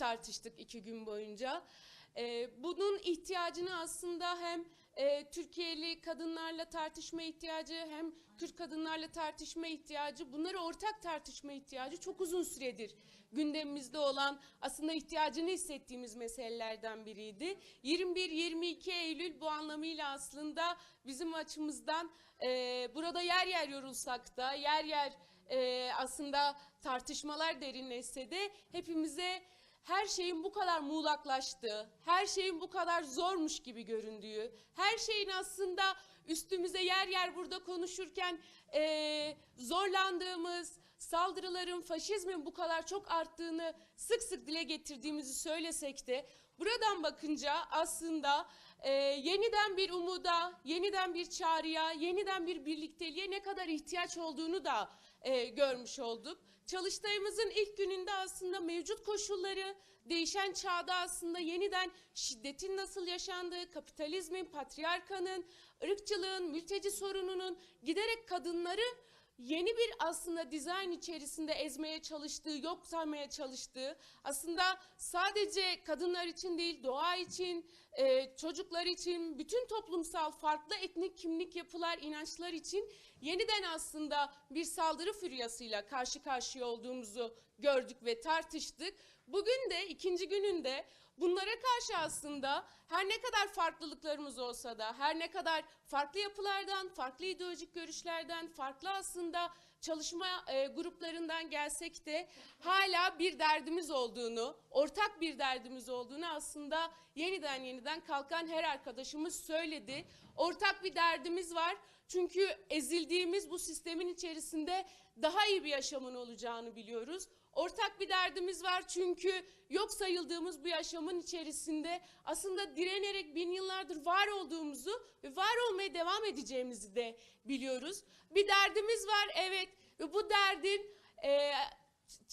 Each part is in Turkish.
tartıştık iki gün boyunca. E, bunun ihtiyacını aslında hem e, Türkiye'li kadınlarla tartışma ihtiyacı hem Türk kadınlarla tartışma ihtiyacı bunları ortak tartışma ihtiyacı çok uzun süredir gündemimizde olan aslında ihtiyacını hissettiğimiz meselelerden biriydi. 21-22 Eylül bu anlamıyla aslında bizim açımızdan e, burada yer yer yorulsak da yer yer e, aslında tartışmalar derinleşse de hepimize her şeyin bu kadar muğlaklaştığı, her şeyin bu kadar zormuş gibi göründüğü, her şeyin aslında üstümüze yer yer burada konuşurken eee, zorlandığımız, saldırıların, faşizmin bu kadar çok arttığını sık sık dile getirdiğimizi söylesek de buradan bakınca aslında eee, yeniden bir umuda, yeniden bir çağrıya, yeniden bir birlikteliğe ne kadar ihtiyaç olduğunu da eee, görmüş olduk. Çalıştayımızın ilk gününde aslında mevcut koşulları, değişen çağda aslında yeniden şiddetin nasıl yaşandığı, kapitalizmin, patriarkanın, ırkçılığın, mülteci sorununun giderek kadınları yeni bir aslında dizayn içerisinde ezmeye çalıştığı, yok saymaya çalıştığı, aslında sadece kadınlar için değil, doğa için, e, çocuklar için, bütün toplumsal farklı etnik kimlik yapılar, inançlar için yeniden aslında bir saldırı füryasıyla karşı karşıya olduğumuzu gördük ve tartıştık. Bugün de ikinci gününde bunlara karşı aslında her ne kadar farklılıklarımız olsa da, her ne kadar farklı yapılardan, farklı ideolojik görüşlerden, farklı aslında çalışma e, gruplarından gelsek de hala bir derdimiz olduğunu, ortak bir derdimiz olduğunu aslında yeniden yeniden kalkan her arkadaşımız söyledi. Ortak bir derdimiz var. Çünkü ezildiğimiz bu sistemin içerisinde daha iyi bir yaşamın olacağını biliyoruz. Ortak bir derdimiz var çünkü yok sayıldığımız bu yaşamın içerisinde aslında direnerek bin yıllardır var olduğumuzu ve var olmaya devam edeceğimizi de biliyoruz. Bir derdimiz var evet ve bu derdin e,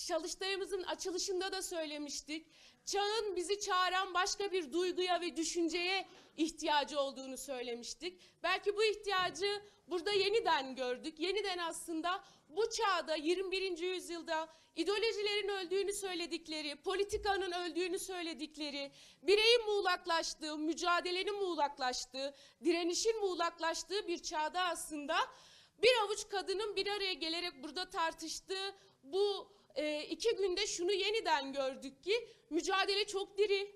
çalıştayımızın açılışında da söylemiştik. Çağın bizi çağıran başka bir duyguya ve düşünceye ihtiyacı olduğunu söylemiştik. Belki bu ihtiyacı burada yeniden gördük. Yeniden aslında bu çağda 21. yüzyılda ideolojilerin öldüğünü söyledikleri, politikanın öldüğünü söyledikleri, bireyin muğlaklaştığı, mücadelenin muğlaklaştığı, direnişin muğlaklaştığı bir çağda aslında bir avuç kadının bir araya gelerek burada tartıştığı bu e, iki günde şunu yeniden gördük ki mücadele çok diri.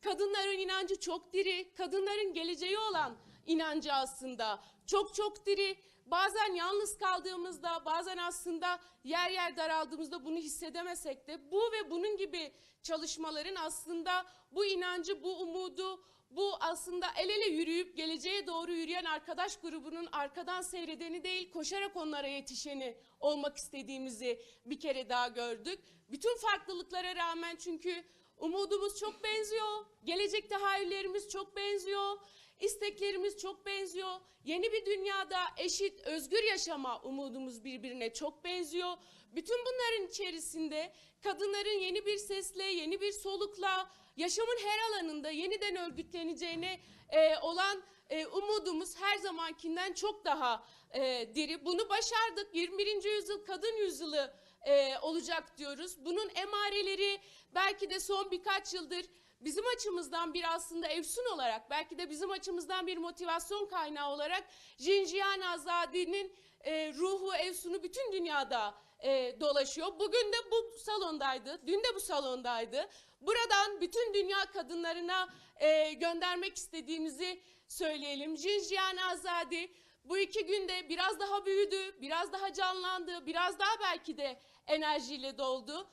Kadınların inancı çok diri. Kadınların geleceği olan inancı aslında çok çok diri. Bazen yalnız kaldığımızda, bazen aslında yer yer daraldığımızda bunu hissedemesek de bu ve bunun gibi çalışmaların aslında bu inancı, bu umudu, bu aslında el ele yürüyüp geleceğe doğru yürüyen arkadaş grubunun arkadan seyredeni değil, koşarak onlara yetişeni olmak istediğimizi bir kere daha gördük. Bütün farklılıklara rağmen çünkü umudumuz çok benziyor, gelecek tahayyüllerimiz çok benziyor, isteklerimiz çok benziyor. Yeni bir dünyada eşit, özgür yaşama umudumuz birbirine çok benziyor. Bütün bunların içerisinde kadınların yeni bir sesle, yeni bir solukla, yaşamın her alanında yeniden örgütleneceğine e, olan e, umudumuz her zamankinden çok daha e, diri. Bunu başardık. 21. yüzyıl kadın yüzyılı e, olacak diyoruz. Bunun emareleri belki de son birkaç yıldır bizim açımızdan bir aslında efsun olarak belki de bizim açımızdan bir motivasyon kaynağı olarak Jinjiyan Azadi'nin e, ruhu efsunu bütün dünyada e, dolaşıyor. Bugün de bu salondaydı, dün de bu salondaydı. Buradan bütün dünya kadınlarına e, göndermek istediğimizi söyleyelim. Jinjiyan Azadi bu iki günde biraz daha büyüdü, biraz daha canlandı, biraz daha belki de enerjiyle doldu.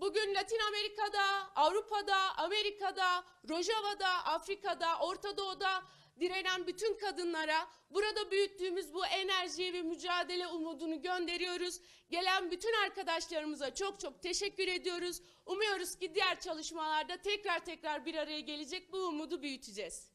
Bugün Latin Amerika'da, Avrupa'da, Amerika'da, Rojava'da, Afrika'da, Orta Doğu'da direnen bütün kadınlara burada büyüttüğümüz bu enerjiyi ve mücadele umudunu gönderiyoruz. Gelen bütün arkadaşlarımıza çok çok teşekkür ediyoruz. Umuyoruz ki diğer çalışmalarda tekrar tekrar bir araya gelecek bu umudu büyüteceğiz.